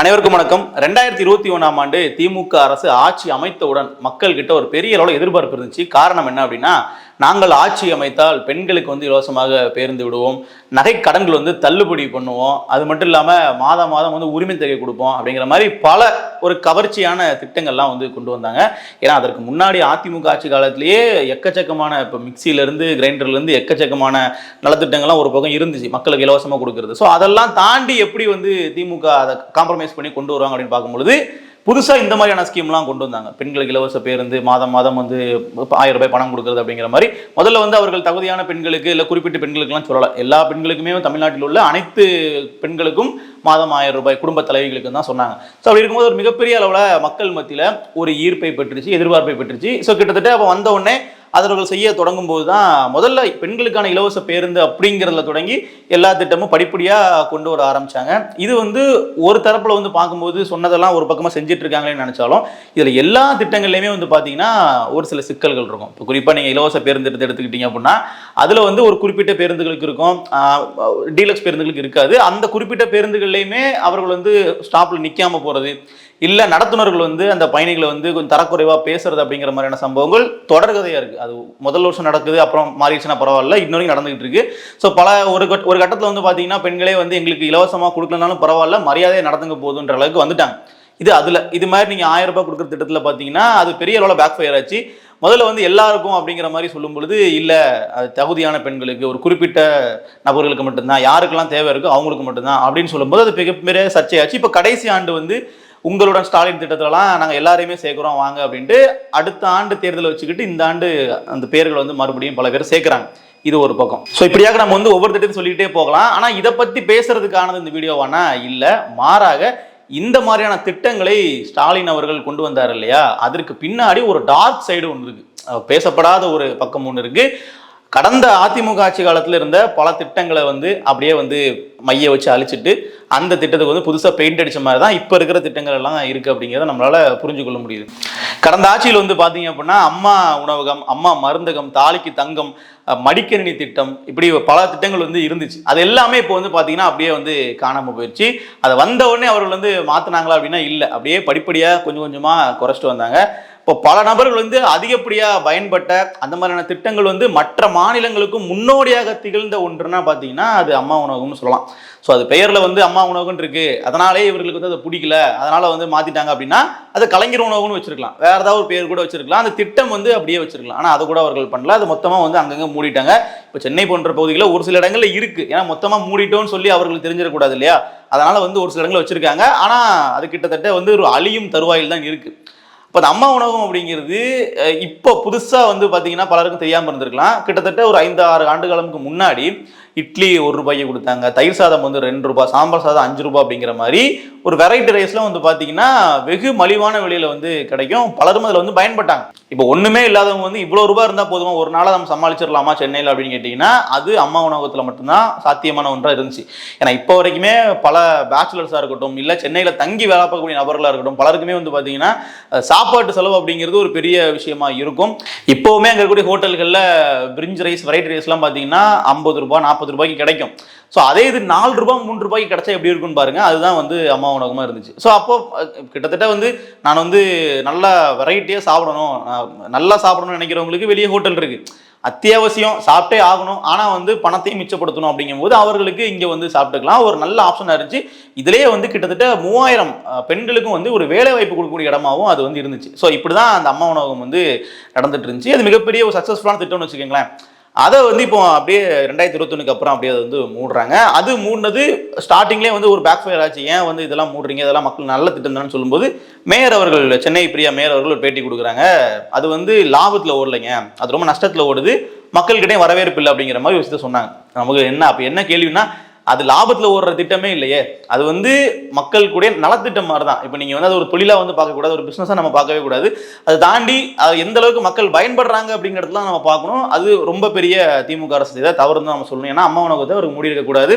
அனைவருக்கும் வணக்கம். ரெண்டாயிரத்தி இருபத்தி ஒன்றாம் ஆண்டு திமுக அரசு ஆட்சி அமைத்தவுடன் மக்கள் கிட்ட ஒரு பெரிய அளவில் எதிர்பார்ப்பு இருந்துச்சு. காரணம் என்ன அப்படின்னா நாங்கள் ஆட்சி அமைத்தால் பெண்களுக்கு வந்து இலவசமாக பேருந்து விடுவோம். நகை கடன்கள் வந்து தள்ளுபடி பண்ணுவோம். அது மட்டும் இல்லாமல் மாதம் மாதம் வந்து உரிமை தொகை கொடுப்போம் அப்படிங்கிற மாதிரி பல ஒரு கவர்ச்சியான திட்டங்கள்லாம் வந்து கொண்டு வந்தாங்க. ஏன்னா அதற்கு முன்னாடி அதிமுக ஆட்சி காலத்திலேயே எக்கச்சக்கமான இப்போ மிக்சியிலேருந்து கிரைண்டர்லேருந்து எக்கச்சக்கமான நலத்திட்டங்கள்லாம் ஒரு பக்கம் இருந்துச்சு. மக்களுக்கு இலவசமாக கொடுக்குறது. ஸோ அதெல்லாம் தாண்டி எப்படி வந்து திமுக அதை காம்ப்ரமைஸ் பண்ணி கொண்டு வருவாங்க அப்படின்னு பார்க்கும்பொழுது புதுசாக இந்த மாதிரியான ஸ்கீம்லாம் கொண்டு வந்தாங்க. பெண்களுக்கு இலவச பேருந்து மாதம் மாதம் வந்து ஆயிரம் ரூபாய் பணம் கொடுக்குறது அப்படிங்கிற மாதிரி. முதல்ல வந்து அவர்கள் தகுதியான பெண்களுக்கு இல்லை குறிப்பிட்ட பெண்களுக்குலாம் சொல்லலாம் எல்லா பெண்களுக்குமே தமிழ்நாட்டில் உள்ள அனைத்து பெண்களுக்கும் மாதம் ஆயிரம் ரூபாய் குடும்ப தலைவிகளுக்கு தான் சொன்னாங்க. ஸோ அப்படி இருக்கும்போது ஒரு மிகப்பெரிய அளவில் மக்கள் மத்தியில் ஒரு ஈர்ப்பை பெற்றுச்சு எதிர்பார்ப்பை பெற்றுச்சு. ஸோ கிட்டத்தட்ட அப்போ வந்த உடனே அவர்கள் செய்ய தொடங்கும் போது தான் முதல்ல பெண்களுக்கான இலவச பேருந்து அப்படிங்கிறதுல தொடங்கி எல்லா திட்டமும் படிப்படியாக கொண்டு வர ஆரம்பித்தாங்க இது வந்து ஒரு தரப்பில் வந்து பார்க்கும்போது சொன்னதெல்லாம் ஒரு பக்கமாக செஞ்சுட்டு இருக்காங்களேன்னு இதில் எல்லா திட்டங்கள்லையுமே வந்து பார்த்தீங்கன்னா ஒரு சில சிக்கல்கள் இருக்கும். இப்போ குறிப்பாக நீங்கள் இலவச பேருந்து எடுத்து எடுத்துக்கிட்டீங்க அப்படின்னா அதில் வந்து ஒரு குறிப்பிட்ட பேருந்துகளுக்கு இருக்கும். டீலக்ஸ் பேருந்துகளுக்கு இருக்காது. அந்த குறிப்பிட்ட பேருந்துகள்லையுமே அவர்கள் வந்து ஸ்டாப்பில் நிற்காம போகிறது இல்லை நடத்துனர்கள் வந்து அந்த பயணிகளை வந்து கொஞ்சம் தரக்குறைவாக பேசுறது அப்படிங்கிற மாதிரியான சம்பவங்கள் தொடர்கதையாக இருக்குது அது முதல் வருஷம் நடக்குது அப்புறம் மாறிடுச்சுன்னா பரவாயில்ல இன்னொரு நடந்துகிட்டு இருக்கு. ஸோ பல ஒரு கட்- ஒரு கட்டத்தில் வந்து பார்த்தீங்கன்னா பெண்களே வந்து எங்களுக்கு இலவசமாக கொடுக்கலனாலும் பரவாயில்ல மரியாதையை நடந்துங்க போதுன்ற அளவுக்கு வந்துட்டாங்க. இது அதில் இது மாதிரி நீங்கள் ஆயிரம் ரூபாய் கொடுக்குற திட்டத்தில் பார்த்தீங்கன்னா அது பெரிய அளவில் பேக் ஃபயர் ஆச்சு. முதல்ல வந்து எல்லாருக்கும் அப்படிங்கிற மாதிரி சொல்லும் பொழுது இல்லை அது தகுதியான பெண்களுக்கு ஒரு குறிப்பிட்ட நபர்களுக்கு மட்டும்தான் யாருக்கெல்லாம் தேவை இருக்கோ அவங்களுக்கு மட்டும்தான் அப்படின்னு சொல்லும்போது அது மிகப்பெரிய சர்ச்சையாச்சு. இப்போ கடைசி ஆண்டு வந்து உங்களுடன் ஸ்டாலின் திட்டத்திலலாம் நாங்கள் எல்லாரையுமே சேர்க்குறோம் வாங்க அப்படின்ட்டு அடுத்த ஆண்டு தேர்தலை வச்சுக்கிட்டு இந்த ஆண்டு அந்த பேர்கள் வந்து மறுபடியும் பல பேர் சேர்க்குறாங்க. இது ஒரு பக்கம். ஸோ இப்படியாக நம்ம வந்து ஒவ்வொரு திட்டத்தையும் சொல்லிக்கிட்டே போகலாம். ஆனால் இதை பற்றி பேசுறதுக்கானது இந்த வீடியோவானா? இல்லை. மாறாக இந்த மாதிரியான திட்டங்களை ஸ்டாலின் அவர்கள் கொண்டு வந்தார் இல்லையா? அதற்கு பின்னாடி ஒரு டார்க் சைடு ஒன்று இருக்கு. பேசப்படாத ஒரு பக்கம் ஒன்று இருக்கு. கடந்த அதிமுக ஆட்சி காலத்தில் இருந்த பல திட்டங்களை வந்து அப்படியே வந்து மைய வச்சு அழிச்சிட்டு அந்த திட்டத்துக்கு வந்து புதுசாக பெயிண்ட் அடிச்ச மாதிரி தான் இப்போ இருக்கிற திட்டங்கள் எல்லாம் இருக்குது அப்படிங்கிறத நம்மளால புரிஞ்சு கொள்ள முடியுது. கடந்த ஆட்சியில் வந்து பார்த்தீங்க அப்படின்னா அம்மா உணவகம் அம்மா மருந்தகம் தாலிக்கு தங்கம் மடிக்கணினி திட்டம் இப்படி பல திட்டங்கள் வந்து இருந்துச்சு. அது எல்லாமே இப்போ வந்து பார்த்தீங்கன்னா அப்படியே வந்து காணாமல் போயிடுச்சு அதை வந்த உடனே அவர்கள் வந்து மாற்றினாங்களா அப்படின்னா இல்லை. அப்படியே படிப்படியாக கொஞ்சம் கொஞ்சமாக குறைச்சிட்டு வந்தாங்க. இப்போ பல நபர்கள் வந்து அதிகப்படியாக பயன்பட்ட அந்த மாதிரியான திட்டங்கள் வந்து மற்ற மாநிலங்களுக்கும் முன்னோடியாக திகழ்ந்த ஒன்றுனா பார்த்தீங்கன்னா அது அம்மா உணவகம்னு சொல்லலாம். ஸோ அது பெயரில் வந்து அம்மா உணவகம்னு இருக்கு. அதனாலே இவர்களுக்கு வந்து அதை பிடிக்கல. அதனால வந்து மாத்திட்டாங்க அப்படின்னா அது கலைஞர் உணவகம்னு வச்சிருக்கலாம். வேற ஏதாவது ஒரு பேர் கூட வச்சிருக்கலாம். அந்த திட்டம் வந்து அப்படியே வச்சிருக்கலாம். ஆனால் அதை கூட அவர்கள் பண்ணல. அது மொத்தமாக வந்து அங்கங்கே மூடிட்டாங்க. இப்போ சென்னை போன்ற பகுதிகளில் ஒரு சில இடங்களில் இருக்கு. ஏன்னா மொத்தமாக மூடிட்டோம்னு சொல்லி அவர்களுக்கு தெரிஞ்சிடக்கூடாது இல்லையா? அதனால வந்து ஒரு சில இடங்களில் வச்சிருக்காங்க. ஆனால் அது கிட்டத்தட்ட வந்து ஒரு அழியும் தருவாயில் தான் இருக்குது இப்போ அந்த அம்மா உணவகம் அப்படிங்கிறது இப்போ புதுசாக வந்து பார்த்தீங்கன்னா பலருக்கும் தெரியாமல் இருந்திருக்கலாம். கிட்டத்தட்ட ஒரு ஐந்து ஆறு ஆண்டு காலமுக்கு முன்னாடி இட்லி ஒரு ரூபாய்க்கு கொடுத்தாங்க. தயிர் சாதம் வந்து ரெண்டு ரூபாய் சாம்பார் சாதம் அஞ்சு ரூபாய் அப்படிங்கிற மாதிரி ஒரு வெரைட்டி ரைஸ்லாம் வந்து பார்த்தீங்கன்னா வெகு மலிவான விலையில் வந்து கிடைக்கும். பலரும் அதில் வந்து பயன்பட்டாங்க. இப்போ ஒன்றுமே இல்லாதவங்க வந்து இவ்வளோ ரூபாய் இருந்தால் போதுமா? ஒரு நாளாக நம்ம சமாளிச்சிடலாமா சென்னையில் அப்படின்னு கேட்டிங்கன்னா அது அம்மா உணவகத்தில் மட்டும்தான் சாத்தியமான ஒன்றாக இருந்துச்சு. ஏன்னா இப்போ வரைக்குமே பல பேச்சுலர்ஸாக இருக்கட்டும் இல்லை சென்னையில் தங்கி வேலை பார்க்கக்கூடிய நபர்களாக இருக்கட்டும் பலருக்குமே வந்து பார்த்தீங்கன்னா சாப்பாட்டு செலவு அப்படிங்கிறது ஒரு பெரிய விஷயமா இருக்கும். இப்போவுமே அங்கே இருக்கக்கூடிய ஹோட்டல்களில் பிரிஞ்ச் ரைஸ் வெரைட்டி ரைஸ்லாம் பார்த்தீங்கன்னா ஐம்பது ரூபாய் நாற்பது ரூபாய்க்கு கிடைக்கும். ஸோ அதே இது நாலு ரூபாய் மூணு ரூபாய்க்கு கிடைச்சா எப்படி இருக்கும்னு பாருங்க. அதுதான் வந்து அம்மா உணவகமாக இருந்துச்சு. ஸோ அப்போ கிட்டத்தட்ட வந்து நான் வந்து நல்லா வெரைட்டியாக சாப்பிடணும். நல்லா சாப்பிடணும்னு நினைக்கிறவங்களுக்கு வெளியே ஹோட்டல் இருக்கு. அத்தியாவசியம் சாப்பிட்டே ஆகணும். ஆனால் வந்து பணத்தையும் மிச்சப்படுத்தணும் அப்படிங்கும்போது அவர்களுக்கு இங்கே வந்து சாப்பிட்டுக்கலாம். ஒரு நல்ல ஆப்ஷனாக இருந்துச்சு. இதிலேயே வந்து கிட்டத்தட்ட மூவாயிரம் பெண்களுக்கும் வந்து ஒரு வேலை வாய்ப்பு கொடுக்கக்கூடிய இடமாவும் அது வந்து இருந்துச்சு. ஸோ இப்படி தான் அந்த அம்மா உணவகம் வந்து நடந்துட்டு இருந்துச்சு. அது மிகப்பெரிய ஒரு சக்ஸஸ்ஃபுல்லான திட்டம்னு வச்சுக்கோங்களேன். அதை வந்து இப்போ அப்படியே ரெண்டாயிரத்தி இருபத்தொன்னுக்கு அப்புறம் அப்படியே அதை வந்து மூடுறாங்க. அது மூடினது ஸ்டார்டிங்லேயே வந்து ஒரு பேக் ஃபயர் ஆச்சு. ஏன் வந்து இதெல்லாம் மூடுறீங்க? இதெல்லாம் மக்கள் நல்ல திட்டம் தானே சொல்லும்போது மேயர் அவர்கள் சென்னை பிரியா மேயர் அவர்கள் ஒரு பேட்டி கொடுக்குறாங்க. அது வந்து லாபத்தில் ஓடலைங்க. அது ரொம்ப நஷ்டத்தில் ஓடுது. மக்கள்கிட்டயும் வரவேற்பு இல்லை அப்படிங்கிற மாதிரி விஷயத்த சொன்னாங்க. நமக்கு என்ன அப்போ என்ன கேள்வின்னா அது லாபத்தில் ஓடுற திட்டமே இல்லையே. அது வந்து மக்கள் கூட நலத்திட்டம் மாதிரி தான் இப்போ நீங்கள் வந்து அது ஒரு தொழிலாக வந்து பார்க்கக்கூடாது ஒரு பிஸ்னஸாக நம்ம பார்க்கவே கூடாது. அதை தாண்டி அது எந்த அளவுக்கு மக்கள் பயன்படுறாங்க அப்படிங்கிறதுலாம் நம்ம பார்க்கணும். அது ரொம்ப பெரிய திமுக அரசு இதை தவறுன்னு தான் நம்ம சொல்லணும். ஏன்னா அம்மா உணவகத்தை அவருக்கு மூடி இருக்கக்கூடாது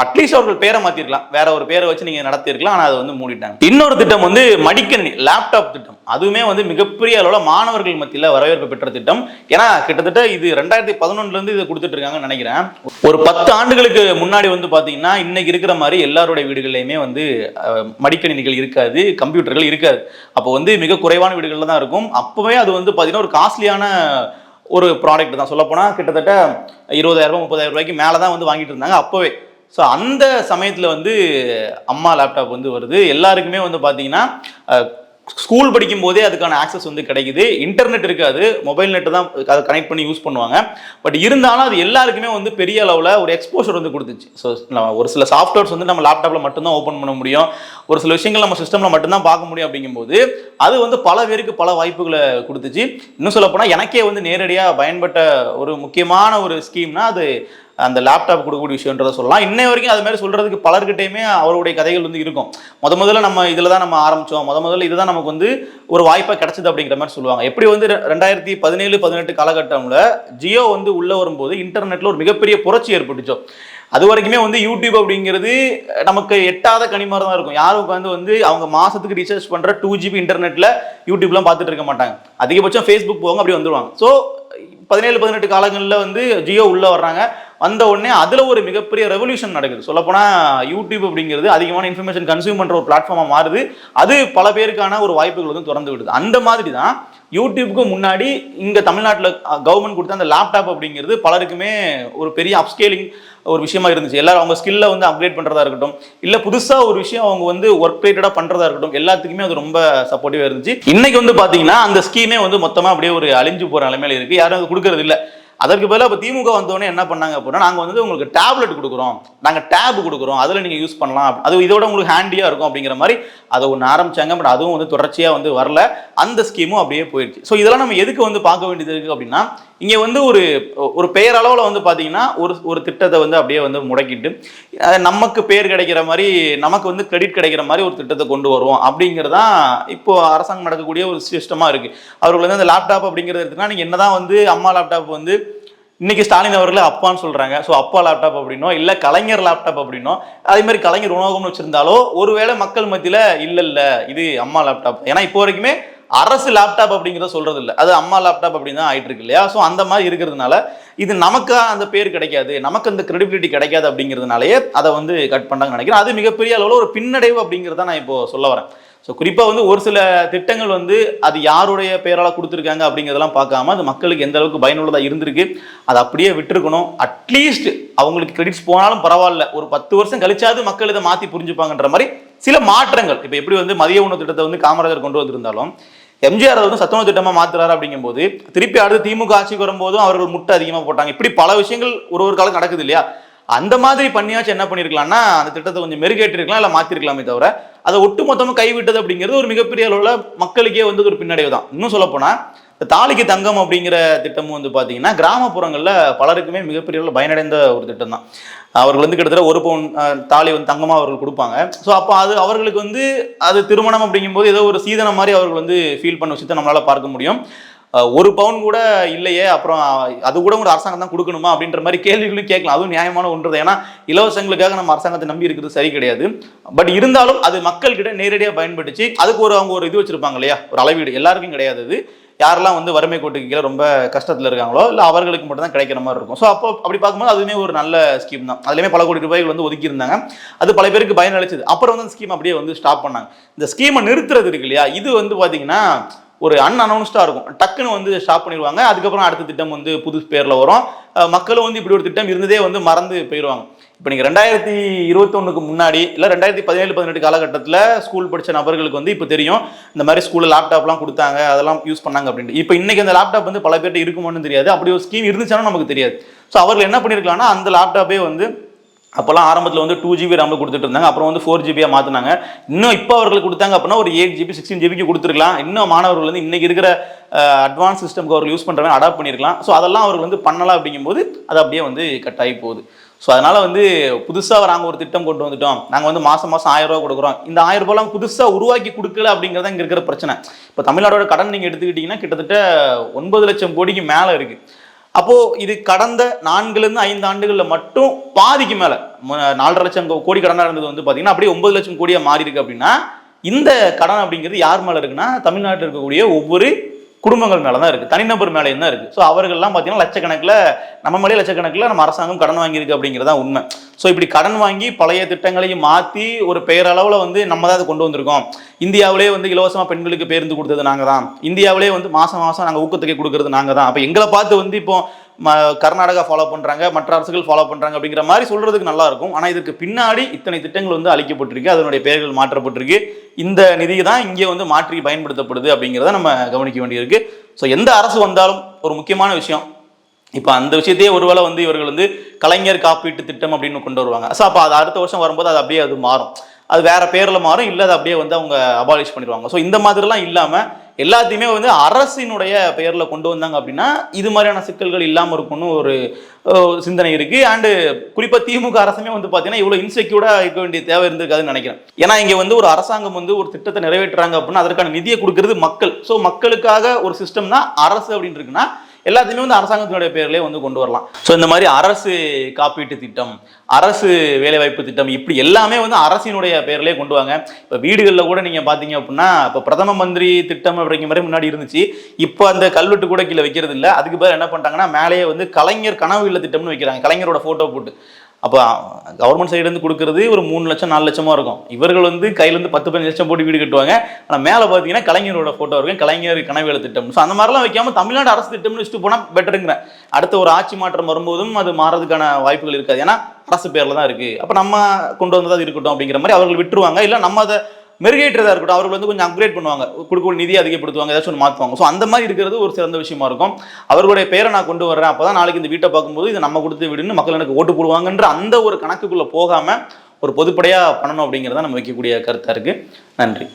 அட்லீஸ்ட் அவர்கள் பேரை மாத்திருக்கலாம். வேற ஒரு பேரை வச்சு நீங்க நடத்திருக்கலாம் ஆனா அதை வந்து மூடிட்டாங்க. இன்னொரு திட்டம் வந்து மடிக்கணினி லேப்டாப் திட்டம். அதுவுமே வந்து மிகப்பெரிய அளவுல மாணவர்கள் மத்தியில வரவேற்பு பெற்ற திட்டம். ஏன்னா கிட்டத்தட்ட இது ரெண்டாயிரத்தி பதினொன்னுல இருந்து இதை கொடுத்துட்டு இருக்காங்கன்னு நினைக்கிறேன். ஒரு பத்து ஆண்டுகளுக்கு முன்னாடி வந்து பாத்தீங்கன்னா இன்னைக்கு இருக்கிற மாதிரி எல்லாருடைய வீடுகள்லையுமே வந்து மடிக்கணினிகள் இருக்காது கம்ப்யூட்டர்கள் இருக்காது. அப்போ வந்து மிக குறைவான வீடுகளில் தான் இருக்கும். அப்பவே அது வந்து பாத்தீங்கன்னா ஒரு காஸ்ட்லியான ஒரு ப்ராடக்ட் தான். சொல்லப்போனால் கிட்டத்தட்ட இருபதாயிரம் ரூபாய் முப்பதாயிரம் ரூபாய்க்கு மேலே தான் வந்து வாங்கிட்டு இருந்தாங்க. அப்போவே ஸோ அந்த சமயத்தில் வந்து அம்மா லேப்டாப் வந்து வருது. எல்லாருக்குமே வந்து பார்த்தீங்கன்னா ஸ்கூல் படிக்கும் போதே அதுக்கான ஆக்சஸ் வந்து கிடைக்குது. இன்டர்நெட் இருக்காது. மொபைல் நெட்டு தான் அதை கனெக்ட் பண்ணி யூஸ் பண்ணுவாங்க. பட் இருந்தாலும் அது எல்லாருக்குமே வந்து பெரிய அளவில் ஒரு எக்ஸ்போஷர் வந்து கொடுத்துச்சு. ஸோ ஒரு சில சாஃப்ட்வேர்ஸ் வந்து நம்ம லேப்டாப்பில் மட்டும்தான் ஓப்பன் பண்ண முடியும். ஒரு சில விஷயங்கள் நம்ம சிஸ்டமில் மட்டும்தான் பார்க்க முடியும் அப்படிங்கும்போது அது வந்து பல பேருக்கு பல வாய்ப்புகளை கொடுத்துச்சு. இன்னும் சொல்லப்போனால் எனக்கே வந்து நேரடியாக பயன்பட்ட ஒரு முக்கியமான ஒரு ஸ்கீம்னா அது அந்த லேப்டாப் கொடுக்கக்கூடிய விஷயன்றதை சொல்லலாம். இன்னை வரைக்கும் அது மாதிரி சொல்கிறதுக்கு பலர்கிட்டையுமே அவருடைய கதைகள் வந்து இருக்கும். முத முதல்ல நம்ம இதில் தான் நம்ம ஆரம்பித்தோம் முத முதல்ல இதுதான் நமக்கு வந்து ஒரு வாய்ப்பாக கிடச்சிது அப்படிங்கிற மாதிரி சொல்லுவாங்க. எப்படி வந்து ரெ- ரெண்டாயிரத்தி பதினேழு பதினெட்டு காலகட்டம்ல ஜியோ வந்து உள்ளே வரும்போது இன்டர்நெட்டில் ஒரு மிகப்பெரிய புரட்சி ஏற்பட்டுச்சோ. அது வரைக்குமே வந்து யூடியூப் அப்படிங்கிறது நமக்கு எட்டாத கனிமாரி தான் இருக்கும். யாரும் உட்காந்து வந்து அவங்க மாசத்துக்கு ரீசார்ஜ் பண்ற டூ ஜிபி இன்டர்நெட்ல யூடியூப்லாம் பார்த்துட்டு இருக்க மாட்டாங்க. அதிகபட்சம் ஃபேஸ்புக் போவாங்க அப்படி வந்துடுவாங்க ஸோ பதினேழு பதினெட்டு காலங்களில் வந்து ஜியோ உள்ளே வர்றாங்க. வந்த உடனே அதில் ஒரு மிகப்பெரிய ரெவல்யூஷன் நடக்குது. சொல்லப்போனால் யூடியூப் அப்படிங்கிறது அதிகமான இன்ஃபர்மேஷன் கன்சியூம் பண்ணுற ஒரு பிளாட்ஃபார்மாக மாறுது. அது பல பேருக்கான ஒரு வாய்ப்புகள் வந்து திறந்து விடுது. அந்த மாதிரி தான் யூடியூப்க்கு முன்னாடி இங்கே தமிழ்நாட்டில் கவர்மெண்ட் கொடுத்த அந்த லேப்டாப் அப்படிங்கிறது பலருக்குமே ஒரு பெரிய அப்ஸ்கேலிங் ஒரு விஷயமா இருந்துச்சு. எல்லாரும் அவங்க ஸ்கில்ல வந்து அப்கிரேட் பண்றதா இருக்கட்டும் இல்ல புதுசா ஒரு விஷயம் அவங்க வந்து ஒர்க் ரிலேட்டடா பண்றதா இருக்கட்டும் எல்லாத்துக்குமே அது ரொம்ப சப்போர்ட்டிவா இருந்துச்சு. இன்னைக்கு வந்து பாத்தீங்கன்னா அந்த ஸ்கீமே வந்து மொத்தமா அப்படியே ஒரு அழிஞ்சு போற நிலைமையில இருக்கு. யாரும் அது கொடுக்கறது இல்லை. அதற்கு பதிலாக இப்போ திமுக வந்தோடனே என்ன பண்ணாங்க அப்படின்னா நாங்கள் வந்து உங்களுக்கு டேப்லெட் கொடுக்குறோம். நாங்கள் டேப் கொடுக்குறோம். அதில் நீங்கள் யூஸ் பண்ணலாம். அது இதோட உங்களுக்கு ஹேண்டியாக இருக்கும் அப்படிங்கிற மாதிரி அதை ஒன்று ஆரம்பிச்சாங்க. பட் அதுவும் வந்து தொடர்ச்சியாக வந்து வரல. அந்த ஸ்கீமும் அப்படியே போயிடுச்சு ஸோ இதெல்லாம் நம்ம எதுக்கு வந்து பார்க்க வேண்டியது இருக்குது அப்படின்னா இங்கே வந்து ஒரு ஒரு பெயரளவில் வந்து பார்த்தீங்கன்னா ஒரு ஒரு திட்டத்தை வந்து அப்படியே வந்து முடக்கிட்டு நமக்கு பேர் கிடைக்கிற மாதிரி நமக்கு வந்து கிரெடிட் கிடைக்கிற மாதிரி ஒரு திட்டத்தை கொண்டு வருவோம். அப்படிங்கிறதான் இப்போ அரசாங்கம் நடக்கக்கூடிய ஒரு சிஸ்டமாக இருக்குது அவர்கள் வந்து அந்த லேப்டாப் அப்படிங்கிறது எடுத்துன்னா நீங்கள் என்னதான் வந்து அம்மா லேப்டாப் வந்து இன்னைக்கு ஸ்டாலின் அவர்களை அப்பான்னு சொல்றாங்க. ஸோ அப்பா லேப்டாப் அப்படின்னோ இல்லை கலைஞர் லேப்டாப் அப்படின்னோ அதே மாதிரி கலைஞர் உணவகம்னு வச்சிருந்தாலோ ஒருவேளை மக்கள் மத்தியில இல்ல இல்ல இது அம்மா லேப்டாப் ஏன்னா இப்போ வரைக்குமே அரசு லேப்டாப் அப்படிங்கிறத சொல்றது இல்லை அது அம்மா லேப்டாப் அப்படின்னு தான் ஆயிட்டு இருக்கு இல்லையா? ஸோ அந்த மாதிரி இருக்கிறதுனால இது நமக்கு அந்த பேர் கிடைக்காது நமக்கு அந்த கிரெடிபிலிட்டி கிடைக்காது அப்படிங்கிறதுனாலயே அதை வந்து கட் பண்ணாங்கன்னு நினைக்கிறேன். அது மிகப்பெரிய அளவில் ஒரு பின்னடைவு அப்படிங்கிறத நான் இப்போ சொல்ல வரேன். ஸோ குறிப்பாக வந்து ஒரு சில திட்டங்கள் வந்து அது யாருடைய பெயரால் கொடுத்துருக்காங்க அப்படிங்கிறதெல்லாம் பார்க்காம அது மக்களுக்கு எந்த அளவுக்கு பயனுள்ளதாக இருந்திருக்கு அதை அப்படியே விட்டுருக்கணும். அட்லீஸ்ட் அவங்களுக்கு கிரெடிட்ஸ் போனாலும் பரவாயில்ல. ஒரு பத்து வருஷம் கழிச்சாவது மக்கள் இதை மாற்றி புரிஞ்சுப்பாங்கன்ற மாதிரி சில மாற்றங்கள். இப்போ எப்படி வந்து மதிய உணவு திட்டத்தை வந்து காமராஜர் கொண்டு வந்திருந்தாலும் எம்ஜிஆர் வந்து சத்துணவு திட்டமா மாத்துறாரு அப்படிங்கும்போது திருப்பி அடுத்து திமுக ஆட்சிக்கு வரும்போதும் அவர்கள் முட்டை அதிகமாக போட்டாங்க. இப்படி பல விஷயங்கள் ஒரு ஒரு காலம் நடக்குது இல்லையா? அந்த மாதிரி பண்ணியாச்சும் என்ன பண்ணியிருக்கலாம்னா அந்த திட்டத்தை கொஞ்சம் மெருகேற்றிருக்கலாம் இல்லை மாற்றிருக்கலாமே தவிர அதை ஒட்டு மொத்தமாக கைவிட்டது அப்படிங்கிறது ஒரு மிகப்பெரிய அளவில் மக்களுக்கே வந்து ஒரு பின்னடைவு தான் இன்னும் சொல்லப்போனால் இந்த தாலிக்கு தங்கம் அப்படிங்கிற திட்டமும் வந்து பார்த்தீங்கன்னா கிராமப்புறங்களில் பலருக்குமே மிகப்பெரிய அளவில் பயனடைந்த ஒரு திட்டம் தான் அவர்கள் வந்து கிட்டத்தட்ட ஒரு பவுன் தாலி வந்து தங்கமாக அவர்கள் கொடுப்பாங்க. ஸோ அப்போ அது அவர்களுக்கு வந்து அது திருமணம் அப்படிங்கும்போது ஏதோ ஒரு சீதனம் மாதிரி அவர்கள் வந்து ஃபீல் பண்ண விஷயத்தை நம்மளால் பார்க்க முடியும். ஒரு பவுன் கூட இல்லையே அப்புறம் அது கூட ஒரு அரசாங்கம் தான் கொடுக்கணுமா அப்படின்ற மாதிரி கேள்விகளும் கேட்கலாம். அதுவும் நியாயமான ஒன்று ஏன்னா இலவசங்களுக்காக நம்ம அரசாங்கத்தை நம்பி இருக்கிறது சரி கிடையாது. பட் இருந்தாலும் அது மக்கள்கிட்ட நேரடியாக பயன்பட்டுச்சு. அதுக்கு ஒரு அவங்க ஒரு இது வச்சிருப்பாங்க இல்லையா? ஒரு அளவீடு. எல்லாருக்கும் கிடையாது அது. யாரெல்லாம் வந்து வறுமை கோட்டுக்கு கீழே ரொம்ப கஷ்டத்தில் இருக்காங்களோ இல்லை அவர்களுக்கு மட்டும் தான் கிடைக்கிற மாதிரி இருக்கும். ஸோ அப்போ அப்படி பார்க்கும்போது அதுவுமே ஒரு நல்ல ஸ்கீம் தான். அதுலேயுமே பல கோடி ரூபாய்கள் வந்து ஒதுக்கி இருந்தாங்க. அது பல பேருக்கு பயன் அளிச்சது அப்புறம் வந்து அந்த ஸ்கீம் அப்படியே வந்து ஸ்டாப் பண்ணாங்க. இந்த ஸ்கீமை நிறுத்துறது இருக்கு இல்லையா? இது வந்து பார்த்தீங்கன்னா ஒரு அன்அனௌன்ஸ்டாக இருக்கும். டக்குன்னு வந்து ஸ்டாப் பண்ணிடுவாங்க. அதுக்கப்புறம் அடுத்த திட்டம் வந்து புது பேரில் வரும். மக்களும் வந்து இப்படி ஒரு திட்டம் இருந்ததே வந்து மறந்து போயிடுவாங்க இப்போ நீங்கள் ரெண்டாயிரத்தி இருபத்தொன்னுக்கு முன்னாடி இல்லை ரெண்டாயிரத்தி பதினேழு பதினெட்டு காலகட்டத்தில் ஸ்கூல் படித்த நபர்களுக்கு வந்து இப்போ தெரியும். இந்த மாதிரி ஸ்கூலில் லேப்டாப்லாம் கொடுத்தாங்க. அதெல்லாம் யூஸ் பண்ணாங்க அப்படின்ட்டு. இப்போ இன்றைக்கி அந்த லேப்டாப் வந்து பல பேர்கிட்ட இருக்குமோன்னு தெரியாது. அப்படி ஒரு ஸ்கீம் இருந்துச்சாலும் நமக்கு தெரியாது. ஸோ அவர்கள் என்ன பண்ணியிருக்கலாம்னா அந்த லேப்டாப்பே வந்து அப்போல்லாம் ஆரம்பத்தில் வந்து டூ ஜிபி ரேமில் கொடுத்துட்டு இருந்தாங்க. அப்புறம் வந்து ஃபோர் ஜிபியாக மாற்றினாங்க இன்னும் இப்போ அவர்கள் கொடுத்தாங்க அப்படின்னா ஒரு எயிட் ஜிபி சிக்ஸ்டீன் ஜிபிக்கு கொடுத்துருக்கலாம். இன்னும் மாணவர்கள் வந்து இன்னைக்கு இருக்கிற அட்வான்ஸ் சிஸ்டம்க்கு அவர்கள் யூஸ் பண்ணுறவங்க அடாப்ட் பண்ணியிருக்கலாம் ஸோ அதெல்லாம் அவர்கள் வந்து பண்ணலாம் அப்படிங்கும்போது அது அப்படியே வந்து கட் ஆகி போகுது. ஸோ அதனால் வந்து புதுசாக நாங்கள் ஒரு திட்டம் கொண்டு வந்துட்டோம். நாங்கள் வந்து மாதம் மாதம் ஆயிரம் ரூபா கொடுக்குறோம். இந்த ஆயிரம் ரூபாய்லாம் புதுசாக உருவாக்கி கொடுக்கல அப்படிங்கிறத இங்கே இருக்கிற பிரச்சனை. இப்போ தமிழ்நாடோட கடன் நீங்கள் எடுத்துக்கிட்டிங்கன்னா கிட்டத்தட்ட ஒன்பது லட்சம் கோடிக்கு மேலே இருக்குது அப்போ இது கடந்த நான்குலேருந்து ஐந்து ஆண்டுகளில் மட்டும் பாதிக்கு மேல. நாலரை லட்சம் கோடி கடனா இருந்தது வந்து பாத்தீங்கன்னா அப்படியே ஒன்பது லட்சம் கோடியா மாறி இருக்கு அப்படின்னா இந்த கடன் அப்படிங்கிறது யார் மேல இருக்குன்னா தமிழ்நாட்டில் இருக்கக்கூடிய ஒவ்வொரு குடும்பங்கள் மேல தான் இருக்கு. தனிநபர் மேலேயும் தான் இருக்கு. ஸோ அவர்கள்லாம் பார்த்தீங்கன்னா லட்சக்கணக்கில் நம்ம மேலே லட்சக்கணக்கில் நம்ம அரசாங்கம் கடன் வாங்கியிருக்கு அப்படிங்கிறதா தான் உண்மை. ஸோ இப்படி கடன் வாங்கி பழைய திட்டங்களையும் மாற்றி ஒரு பெயரளவில் வந்து நம்ம தான் அதை கொண்டு வந்திருக்கோம். இந்தியாவிலே வந்து இலவசமாக பெண்களுக்கு பேருந்து கொடுத்தது நாங்கள் தான் இந்தியாவிலே வந்து மாதம் மாதம் நாங்கள் ஊக்கத்தொகை கொடுக்கறது நாங்கள் தான் அப்போ எங்களை பார்த்து வந்து இப்போ கர்நாடகா ஃபாலோ பண்ணுறாங்க மற்ற அரசுகள் ஃபாலோ பண்ணுறாங்க அப்படிங்கிற மாதிரி சொல்கிறதுக்கு நல்லா இருக்கும். ஆனால் இதுக்கு பின்னாடி இத்தனை திட்டங்கள் வந்து அளிக்கப்பட்டிருக்கு. அதனுடைய பெயர்கள் மாற்றப்பட்டிருக்கு. இந்த நிதி தான் இங்கே வந்து மாற்றி பயன்படுத்தப்படுது அப்படிங்கிறத நம்ம கவனிக்க வேண்டியிருக்கு. ஸோ எந்த அரசு வந்தாலும் ஒரு முக்கியமான விஷயம். இப்போ அந்த விஷயத்தையே ஒருவேளை வந்து இவர்கள் வந்து கலைஞர் காப்பீட்டு திட்டம் அப்படின்னு கொண்டு வருவாங்க. ஸோ அப்போ அது அடுத்த வருஷம் வரும்போது அது அப்படியே அது மாறும். அது வேற பேர்ல மாறும் இல்லை அது அப்படியே வந்து அவங்க அபாலிஷ் பண்ணிடுவாங்க. ஸோ இந்த மாதிரிலாம் இல்லாமல் எல்லாத்தையுமே வந்து அரசினுடைய பெயர்ல கொண்டு வந்தாங்க அப்படின்னா இது மாதிரியான சிக்கல்கள் இல்லாமல் இருக்கும்னு ஒரு சிந்தனை இருக்கு. அண்டு குறிப்பாக திமுக அரசுமே வந்து பார்த்தீங்கன்னா இவ்வளோ இன்செக்யூர்டா இருக்க வேண்டிய தேவை இருந்திருக்காதுன்னு நினைக்கிறேன். ஏன்னா இங்கே வந்து ஒரு அரசாங்கம் வந்து ஒரு திட்டத்தை நிறைவேற்றுறாங்க அப்படின்னா அதற்கான நிதியை கொடுக்கறது மக்கள். ஸோ மக்களுக்காக ஒரு சிஸ்டம் தான் அரசு அப்படின்னு இருக்குன்னா எல்லாத்தையுமே வந்து அரசாங்கத்தினுடைய பேர்லேயே வந்து கொண்டு வரலாம். ஸோ இந்த மாதிரி அரசு காப்பீட்டு திட்டம் அரசு வேலைவாய்ப்பு திட்டம் இப்படி எல்லாமே வந்து அரசினுடைய பேர்லேயே கொண்டு வாங்க. இப்போ வீடுகளில் கூட நீங்கள் பார்த்தீங்க அப்படின்னா இப்போ பிரதம மந்திரி திட்டம் அப்படிங்கிற மாதிரி முன்னாடி இருந்துச்சு. இப்போ அந்த கல்வெட்டு கூட கீழே வைக்கிறது இல்லை அதுக்கு பேர் என்ன பண்ணிட்டாங்கன்னா மேலேயே வந்து கலைஞர் கனவு இல்லை திட்டம்னு வைக்கிறாங்க. கலைஞரோட ஃபோட்டோ போட்டு. அப்போ கவர்மெண்ட் சைடுலேருந்து கொடுக்குறது ஒரு மூணு லட்சம் நாலு லட்சமாக இருக்கும். இவர்கள் வந்து கையிலேருந்து பத்து பதினஞ்சு லட்சம் போட்டு வீடு கட்டுவாங்க. ஆனால் மேலே பார்த்தீங்கன்னா கலைஞரோட ஃபோட்டோ இருக்கும். கலைஞர் கனவேல திட்டம். ஸோ அந்த மாதிரிலாம் வைக்காம தமிழ்நாடு அரசு திட்டம்னு வச்சுட்டு போனால் பெட்டருங்கிறேன் அடுத்த ஒரு ஆட்சி மாற்றம் வரும்போதும் அது மாறதுக்கான வாய்ப்புகள் இருக்காது. ஏன்னா அரசு பேரில் தான் இருக்குது அப்போ நம்ம கொண்டு வந்ததா இருக்கட்டும் அப்படிங்கிற மாதிரி அவர்கள் விட்டுருவாங்க. இல்லை நம்ம அதை மெருகேற்றதாக இருக்கட்டும் அவர்கள் வந்து கொஞ்சம் அப்கிரேட் பண்ணுவாங்க. கொடுக்கக்கூடிய நிதி அதிகப்படுத்துவாங்க ஏதாச்சும் ஒன்று மாற்றுவாங்க ஸோ அந்த மாதிரி இருக்கிறது ஒரு சிறந்த விஷயமா இருக்கும். அவர்களுடைய பேரை நான் கொண்டு வர்றேன். அப்போ தான் நாளைக்கு இந்த வீட்டை பார்க்கும்போது இது நம்ம கொடுத்து விடுன்னு மக்கள் எனக்கு ஓட்டு போடுவாங்கன்ற அந்த ஒரு கணக்குக்குள்ளே போகாமல் ஒரு பொதுப்படையாக பண்ணணும் அப்படிங்கிறத நம்ம வைக்கக்கூடிய கருத்தாக இருக்குது நன்றி.